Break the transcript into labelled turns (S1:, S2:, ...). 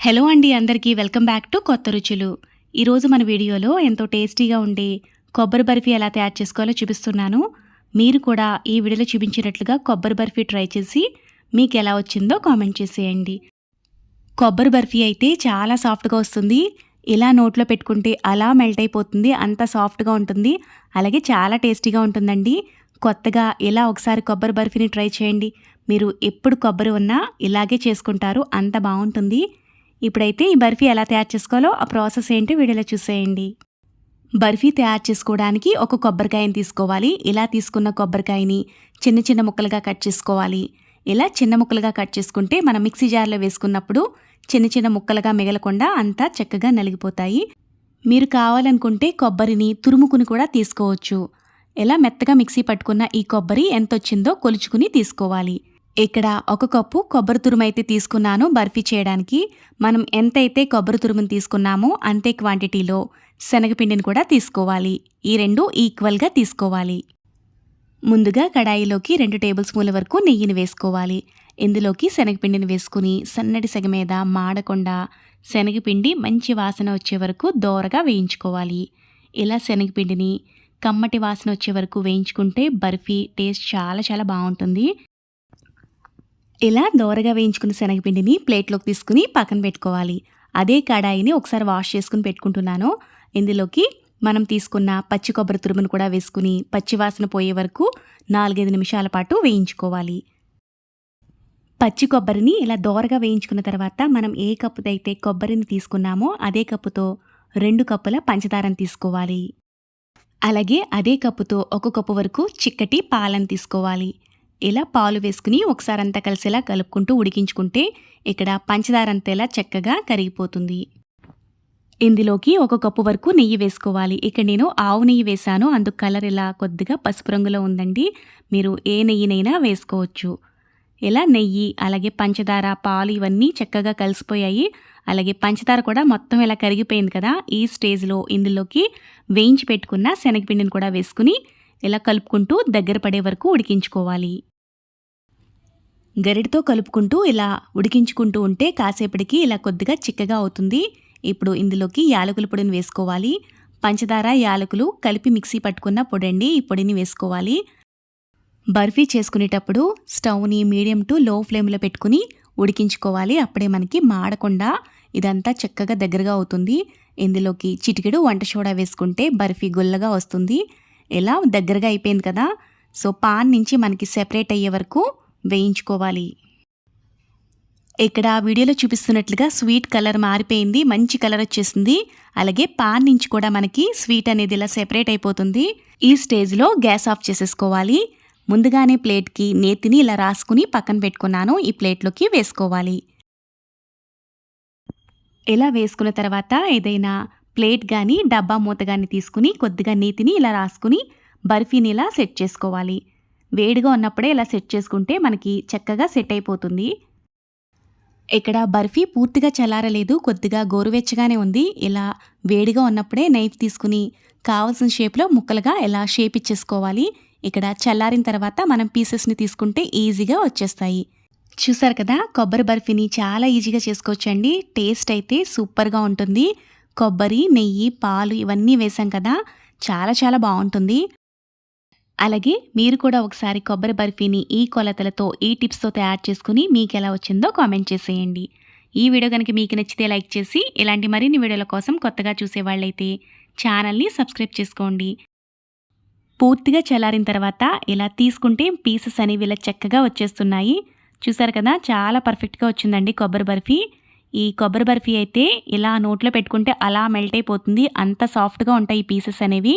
S1: Hello అండి అందరికీ welcome back to కొత్త రుచులు. ఈరోజు మన వీడియోలో ఎంతో టేస్టీగా ఉండే కొబ్బరి బర్ఫీ ఎలా తయారు చేసుకోవాలో చూపిస్తున్నాను. మీరు కూడా ఈ వీడియోలో చూపించినట్లుగా కొబ్బరి బర్ఫీ ట్రై చేసి మీకు ఎలా వచ్చిందో కామెంట్ చేసేయండి. కొబ్బరి బర్ఫీ అయితే చాలా సాఫ్ట్గా వస్తుంది. ఇలా నోట్లో పెట్టుకుంటే అలా మెల్ట్ అయిపోతుంది అంత సాఫ్ట్గా ఉంటుంది. అలాగే చాలా టేస్టీగా ఉంటుందండి. కొత్తగా ఇలా ఒకసారి కొబ్బరి బర్ఫీని ట్రై చేయండి. మీరు ఎప్పుడు కొబ్బరి ఉన్నా ఇలాగే చేసుకుంటారు అంత బాగుంటుంది. ఇప్పుడైతే ఈ బర్ఫీ ఎలా తయారు చేసుకోవాలో ఆ ప్రాసెస్ ఏంటి వీడియోలో చూసేయండి. బర్ఫీ తయారు చేసుకోవడానికి ఒక కొబ్బరికాయని తీసుకోవాలి. ఇలా తీసుకున్న కొబ్బరికాయని చిన్న చిన్న ముక్కలుగా కట్ చేసుకోవాలి. ఇలా చిన్న ముక్కలుగా కట్ చేసుకుంటే మనం మిక్సీ జార్లో వేసుకున్నప్పుడు చిన్న చిన్న ముక్కలుగా మిగలకుండా అంతా చక్కగా నలిగిపోతాయి. మీరు కావాలనుకుంటే కొబ్బరిని తురుముకుని కూడా తీసుకోవచ్చు. ఎలా మెత్తగా మిక్సీ పట్టుకున్న ఈ కొబ్బరి ఎంత వచ్చిందో కొలుచుకుని తీసుకోవాలి. ఇక్కడ ఒక కప్పు కొబ్బరి తురుము అయితే తీసుకున్నాను బర్ఫీ చేయడానికి. మనం ఎంతైతే కొబ్బరి తురుమును తీసుకున్నామో అంతే క్వాంటిటీలో శనగపిండిని కూడా తీసుకోవాలి. ఈ రెండు ఈక్వల్గా తీసుకోవాలి. ముందుగా కడాయిలోకి రెండు టేబుల్ స్పూన్ల వరకు నెయ్యిని వేసుకోవాలి. ఇందులోకి శనగపిండిని వేసుకుని సన్నటి సెగ మీద మాడకుండా శనగపిండి మంచి వాసన వచ్చే వరకు దోరగా వేయించుకోవాలి. ఇలా శనగపిండిని కమ్మటి వాసన వచ్చే వరకు వేయించుకుంటే బర్ఫీ టేస్ట్ చాలా చాలా బాగుంటుంది. ఇలా దోరగా వేయించుకున్న శనగపిండిని ప్లేట్లోకి తీసుకుని పక్కన పెట్టుకోవాలి. అదే కడాయిని ఒకసారి వాష్ చేసుకుని పెట్టుకుంటున్నాను. ఇందులోకి మనం తీసుకున్న పచ్చి కొబ్బరి తురుమును కూడా వేసుకుని పచ్చివాసన పోయే వరకు నాలుగైదు నిమిషాల పాటు వేయించుకోవాలి. పచ్చి కొబ్బరిని ఇలా దోరగా వేయించుకున్న తర్వాత మనం ఏ కప్పుతో అయితే కొబ్బరిని తీసుకున్నామో అదే కప్పుతో రెండు కప్పుల పంచదారను తీసుకోవాలి. అలాగే అదే కప్పుతో ఒక కప్పు వరకు చిక్కటి పాలను తీసుకోవాలి. ఇలా పాలు వేసుకుని ఒకసారి అంతా కలిసేలా కలుపుకుంటూ ఉడికించుకుంటే ఇక్కడ పంచదార అంతేలా చక్కగా కరిగిపోతుంది. ఇందులోకి ఒక కప్పు వరకు నెయ్యి వేసుకోవాలి. ఇక్కడ నేను ఆవు నెయ్యి వేశాను. అందుకు కలర్ ఇలా కొద్దిగా పసుపు రంగులో ఉందండి. మీరు ఏ నెయ్యినైనా వేసుకోవచ్చు. ఇలా నెయ్యి అలాగే పంచదార పాలు ఇవన్నీ చక్కగా కలిసిపోయాయి. అలాగే పంచదార కూడా మొత్తం ఇలా కరిగిపోయింది కదా. ఈ స్టేజ్లో ఇందులోకి వేయించి పెట్టుకున్న శనగపిండిని కూడా వేసుకుని ఇలా కలుపుకుంటూ దగ్గర పడే వరకు ఉడికించుకోవాలి. గరిటతో కలుపుకుంటూ ఇలా ఉడికించుకుంటూ ఉంటే కాసేపటికి ఇలా కొద్దిగా చిక్కగా అవుతుంది. ఇప్పుడు ఇందులోకి యాలకుల పొడిని వేసుకోవాలి. పంచదార యాలకులు కలిపి మిక్సీ పట్టుకున్న పొడండి ఈ పొడిని వేసుకోవాలి. బర్ఫీ చేసుకునేటప్పుడు స్టవ్ని మీడియం టు లో ఫ్లేమ్లో పెట్టుకుని ఉడికించుకోవాలి. అప్పుడే మనకి మాడకుండా ఇదంతా చక్కగా దగ్గరగా అవుతుంది. ఇందులోకి చిటికెడు వంట సోడా వేసుకుంటే బర్ఫీ గుల్లగా వస్తుంది. ఇలా దగ్గరగా అయిపోయింది కదా. సో పాన్ నుంచి మనకి సెపరేట్ అయ్యే వరకు వేయించుకోవాలి. ఇక్కడ వీడియోలో చూపిస్తున్నట్లుగా స్వీట్ కలర్ మారిపోయింది మంచి కలర్ వచ్చేసింది. అలాగే పాన్ నుంచి కూడా మనకి స్వీట్ అనేది ఇలా సెపరేట్ అయిపోతుంది. ఈ స్టేజ్లో గ్యాస్ ఆఫ్ చేసేసుకోవాలి. ముందుగానే ప్లేట్కి నేతిని ఇలా రాసుకుని పక్కన పెట్టుకున్నాను ఈ ప్లేట్లోకి వేసుకోవాలి. ఇలా వేసుకున్న తర్వాత ఏదైనా ప్లేట్ కానీ డబ్బా మూత కానీ తీసుకుని కొద్దిగా నీతిని ఇలా రాసుకుని బర్ఫీని ఇలా సెట్ చేసుకోవాలి. వేడిగా ఉన్నప్పుడే ఇలా సెట్ చేసుకుంటే మనకి చక్కగా సెట్ అయిపోతుంది. ఇక్కడ బర్ఫీ పూర్తిగా చల్లారలేదు కొద్దిగా గోరువెచ్చగానే ఉంది. ఇలా వేడిగా ఉన్నప్పుడే నైఫ్ తీసుకుని కావాల్సిన షేప్లో ముక్కలుగా ఇలా షేప్ ఇచ్చేసుకోవాలి. ఇక్కడ చల్లారిన తర్వాత మనం పీసెస్ని తీసుకుంటే ఈజీగా వచ్చేస్తాయి. చూసారు కదా కొబ్బరి బర్ఫీని చాలా ఈజీగా చేసుకోవచ్చండి. టేస్ట్ అయితే సూపర్గా ఉంటుంది. కొబ్బరి నెయ్యి పాలు ఇవన్నీ వేసాం కదా చాలా చాలా బాగుంటుంది. అలాగే మీరు కూడా ఒకసారి కొబ్బరి బర్ఫీని ఈ కొలతలతో ఈ టిప్స్తో తయారు చేసుకుని మీకు ఎలా వచ్చిందో కామెంట్ చేసేయండి. ఈ వీడియో కనుక మీకు నచ్చితే లైక్ చేసి ఇలాంటి మరిన్ని వీడియోల కోసం కొత్తగా చూసేవాళ్ళైతే ఛానల్ని సబ్స్క్రైబ్ చేసుకోండి. పూర్తిగా చల్లారిన తర్వాత ఇలా తీసుకుంటే పీసెస్ అనేవి ఇలా చక్కగా వచ్చేస్తున్నాయి. చూసారు కదా చాలా పర్ఫెక్ట్గా వచ్చిందండి కొబ్బరి బర్ఫీ. ఈ కొబ్బరి బర్ఫీ అయితే ఇలా నోట్లో పెట్టుకుంటే అలా మెల్ట్ అయిపోతుంది. అంత సాఫ్ట్గా ఉంటాయి ఈ పీసెస్ అనేవి.